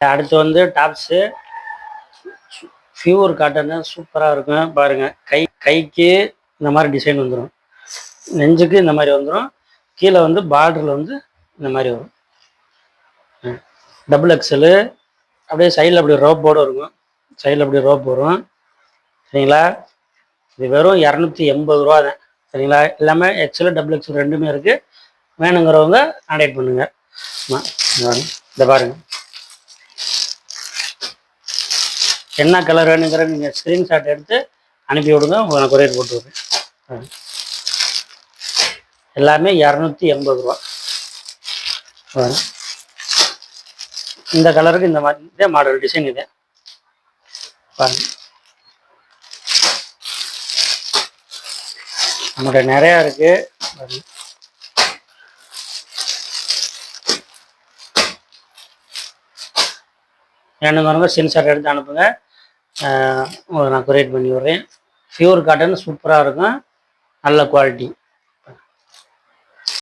அடுத்து வந்து tops. Pure cotton சூப்பராக இருக்கும் பாருங்கள் கை கைக்கு இந்த மாதிரி டிசைன் வந்துடும் நெஞ்சுக்கு இந்த மாதிரி வந்துடும் கீழே வந்து பார்டரில் வந்து இந்த மாதிரி வரும். Double XL. அப்படியே சைடில் அப்படி ரோப்போடு இருக்கும். சைடில் அப்படி ரோப் வரும். சரிங்களா? இது வெறும் இரநூத்தி எண்பது ரூபா தான். சரிங்களா? எல்லாமே எக்ஸல் டபுள் எக்ஸல் ரெண்டுமே இருக்குது வேணுங்கிறவங்க கான்டாக்ட் பண்ணுங்கள் ஆமாம் இந்த பாருங்கள் என்ன கலர் வேணுங்கிற நீங்கள் ஸ்க்ரீன்ஷாட் எடுத்து அனுப்பி விடுங்க உங்களுக்கு கொரியர் போட்டு விடுறேன். ஆ. எல்லாமே இரநூத்தி எண்பது ரூபா. இந்த கலருக்கு இந்த மாதிரி இதே மாடல் டிசைன் இதே. பாருங்க நம்மகிட்ட நிறையா இருக்கு. வேணுங்கிறவங்க ஸ்கிரீன்ஷாட் எடுத்து அனுப்புங்க. நான் குரேட் பண்ணி விட்றேன். ஃபியூர் காட்டன் சூப்பராக இருக்கும். நல்ல குவாலிட்டி